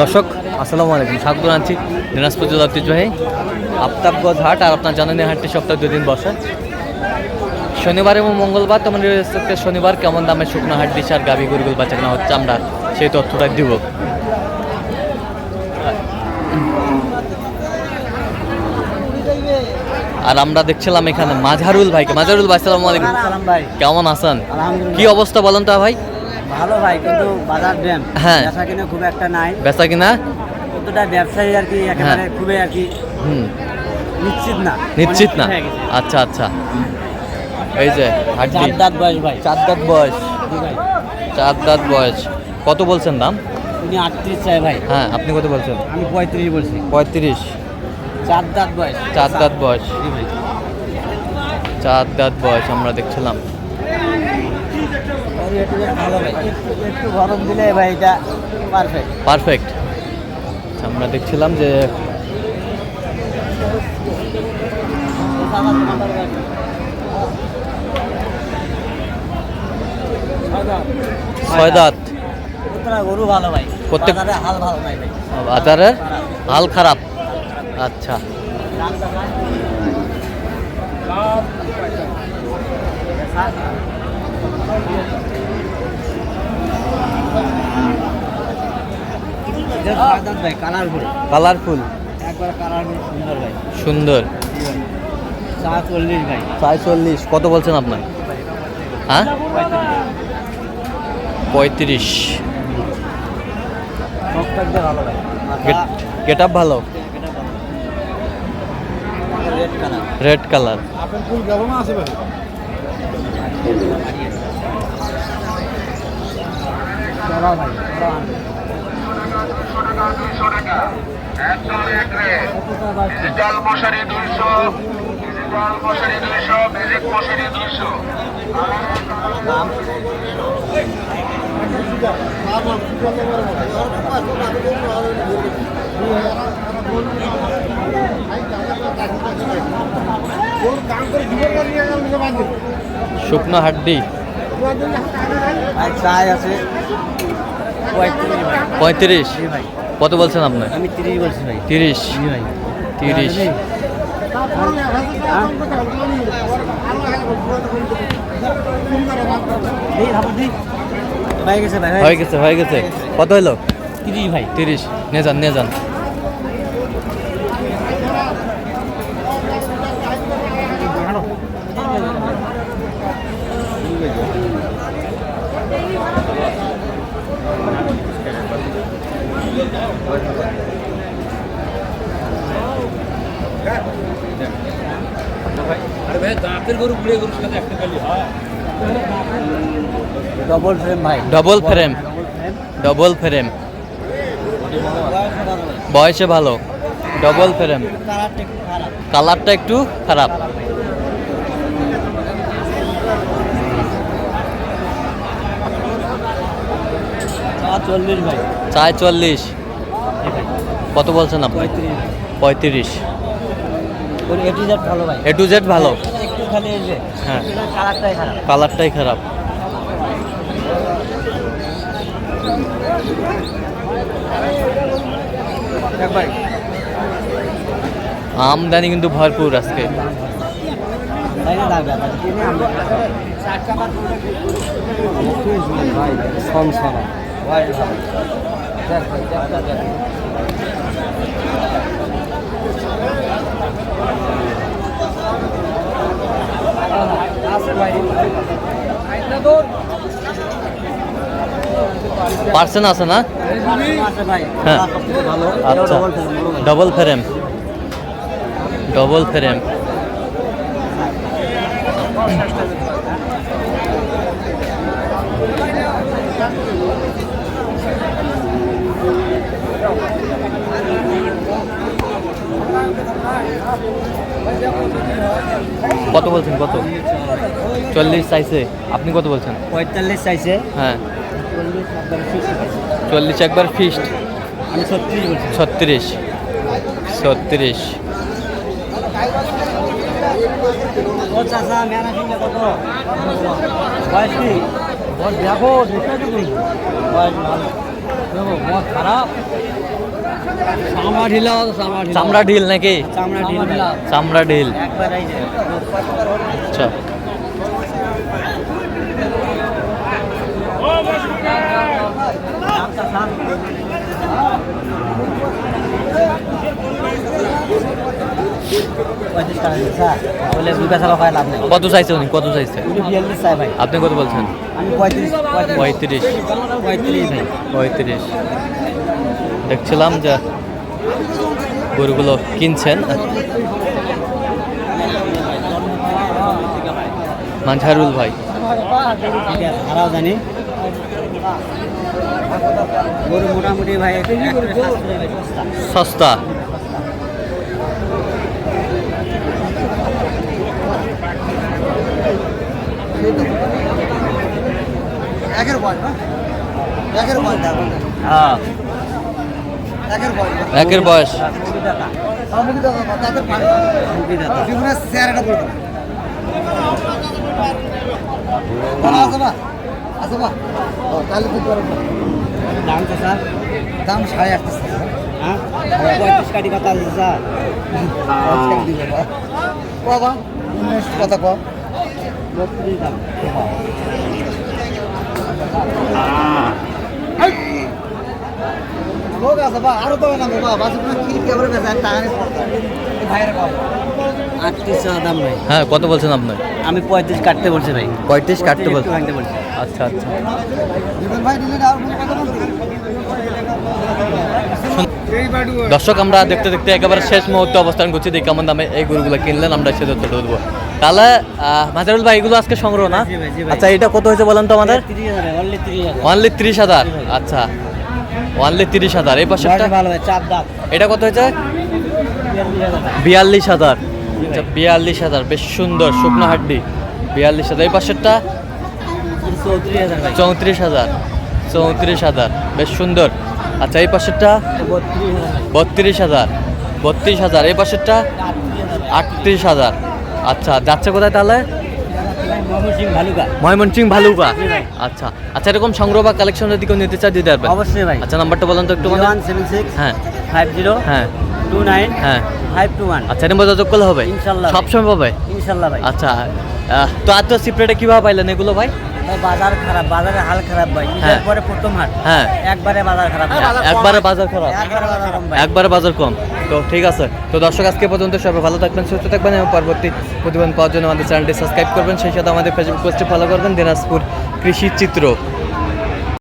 দর্শক আসসালামু আলাইকুম। স্বাগত জানাচ্ছি দিনাজপুর জেলা ঐতিহ্যবাহী আফতাবগঞ্জ হাট আর আপনার জানেন হাটটি সপ্তাহে দুদিন বসে। শনিবার এবং মঙ্গলবার তেমন রেস্টে শনিবার কেমন দামে শুকনো হাট দিচ্ছে আর গাভি গরুগুল বাচ্চা কেনা হচ্ছে আমরা সেই তথ্যটা দিব। আর আমরা দেখছিলাম এখানে মাঝারুল ভাইকে। মাঝারুল ভাই সালাম আলাইকুম। ভাই। কেমন আছেন? কি অবস্থা বলেন তো ভাই? ভালো ভাই কিন্তু বাজার ড্যাম হ্যাঁ। বেচা কিনে খুব একটা নাই। বেচা কিনা? কতটা ব্যবসায়ী আর কি একেবারে হ্যাঁ। খুবই আর কি হুম। নিশ্চিত না। নিশ্চিত না? হয়ে। আচ্ছা আচ্ছা। এই যে চার দাঁত বয়স ভাই। চার দাঁত বয়স। চার দাঁত বয়স। কত বলছেন দাম? উনি আটত্রিশ চাই ভাই। হ্যাঁ আপনি কত বলছেন? আমি পঁয়ত্রিশ বলছি। পঁয়ত্রিশ। চার দাঁত বয়স। চার দাঁত বয়স। চার দাঁত বয়স আমরা দেখছিলাম। একটু গরম দিলে ভাই এটা পারফেক্ট। পারফেক্ট আমরা দেখছিলাম যে ছয় দাঁত গরু ভালো ভাই। প্রত্যেক- হাল ভালো নাই ভাই। বাজারের হাল খারাপ। আচ্ছা। এটা ছয় দাঁত ভাই কালারফুল কালারফুল। একবার কালারফুল সুন্দর ভাই। চল্লিশ ভাই। ছয় চল্লিশ কত বলছেন আপনার? হ্যাঁ? পঁয়ত্রিশ। গেট আপ ভালো? Red colour. Red colour. Apple ফুল কেমন আছে ভাই চলো ভাই চলো আনবে। কতটা ডিজিটাল মশারি দুইশো ডিজিটাল মশারি দুইশো ম্যাজিক মশারি দুইশো। শুকনো হাড্ডি। চাই আছে। পঁয়ত্রিশ। কত বলছেন আপনি? আমি তিরিশ বলছি ভাই। তিরিশ। তিরিশ। হয়ে গেছে হয়ে গেছে। হয়ে গেছে। কত হলো তিরিশ ভাই। তিরিশ। নে যান নে যান। ডবল ফ্রেম ভাই ডবল ফ্রেম ডবল ফ্রেম বয়সে ভালো। ডবল ফ্রেম কালারটা একটু খারাপ কালারটা একটু খারাপ চা চল্লিশ ভাই চায় চল্লিশ কত বলছেন আপনি? পঁয়ত্রিশ। পঁয়ত্রিশ জেড ভালো এ টু জেড ভালো। একটু খালি এই যে হ্যাঁ। কালারটাই খারাপ। কালারটাই খারাপ। দেখ ভাই। আমদানি কিন্তু ভরপুর আজকে। ভাই দেখ আছে না? হ্যাঁ। আচ্ছা ডবল ফ্রেম, ডবল ফ্রেম কত বলছেন কত? চল্লিশ চাইছে। আপনি কত বলছেন? পঁয়তাল্লিশ চাইছে। হ্যাঁ। চল্লিশ একবারে ফিস্ট আমি ছত্রিশ বলছি। ছত্রিশ। ছত্রিশ। দেখো দেখে খারাপ। চামড়া ঢিলা নাকি? চামড়া ঢিল আচ্ছা। লাভ কত চাইছে উনি? কত চাইছে? আপনি কত বলছেন? পঁয়ত্রিশ পঁয়ত্রিশ। দেখছিলাম যে গরুগুলো কিনছেন। মাঝারুল ভাই। জানি। গরু মোটামুটি ভাই। সস্তা। একের বল না একের বল হ্যাঁ একের বল একের বয়স। বলতো দাম তো স্যার। দাম সাড়ে আটত্রিশ হ্যাঁ? পঁয়ত্রিশ কাটি কথা আছে স্যার। বাবা কথা। কম বত্রিশ দাম। হ্যাঁ কত বলছেন আপনার আমি পঁয়ত্রিশ কাটতে বলছি ভাই। পঁয়ত্রিশ কাটতে বলছি। আচ্ছা আচ্ছা। দর্শক আমরা দেখতে দেখতে একেবারে শেষ মুহূর্তে অবস্থান করছি। দেখি কেমন দামে এই গরুগুলো কিনলেন আমরা সে তথ্য দেবো তাহলে মাজারুল ভাই এগুলো আজকে সংগ্রহ না। আচ্ছা এটা কত হয়েছে বলেন তো আমাদের? অনলি তিরিশ হাজার। ওয়ানলি তিরিশ হাজার? আচ্ছা ওয়ানলি তিরিশ হাজার। এই দাঁত। এটা কত হয়েছে? বিয়াল্লিশ হাজার বিয়াল্লিশ হাজার। আচ্ছা বিয়াল্লিশ হাজার। বেশ সুন্দর শুকনো হাড্ডি। বিয়াল্লিশ হাজার। এই পাশেরটা? চৌত্রিশ হাজার চৌত্রিশ হাজার। বেশ সুন্দর। আচ্ছা এই পাশেরটা? বত্রিশ হাজার। বত্রিশ হাজার। এই পাশেরটা? আটত্রিশ হাজার। আচ্ছা যাচ্ছে কোথায় তাহলে? ময়মনসিং ভালুকা আচ্ছা আচ্ছা এরকম সংগ্রহ বা কালেকশন যদি কেউ নিতে চায় দিতে পারবেন অবশ্যই ভাই। আচ্ছা নাম্বারটা বলেন তো একটু হ্যাঁ। ফাইভ জিরো হ্যাঁ। টু নাইন হ্যাঁ। Five two one. আচ্ছা এটা যোগাযোগ করলে হবে? ইনশাল্লাহ। সবসময় পাবে? ইনশাল্লাহ ভাই। আচ্ছা তো আর তো সিপ্রেটে কীভাবে পাইলেন এগুলো ভাই? বাজার খারাপ বাজারে হাল খারাপ ভাই। হ্যাঁ। পরে প্রথম হাট। হ্যাঁ। একবারে বাজার খারাপ। একবারে বাজার খারাপ। একবারে বাজার কম। তো ঠিক আছে? তো দর্শক, আজকে পর্যন্ত সবাই ভালো থাকবেন, সুস্থ থাকবেন এবং পরবর্তী প্রতিবেদন পাওয়ার জন্য আমাদের চ্যানেলটি সাবস্ক্রাইব করবেন। সেই সাথে আমাদের ফেসবুক পোস্টে ফলো করবেন, দিনাজপুর কৃষি চিত্র।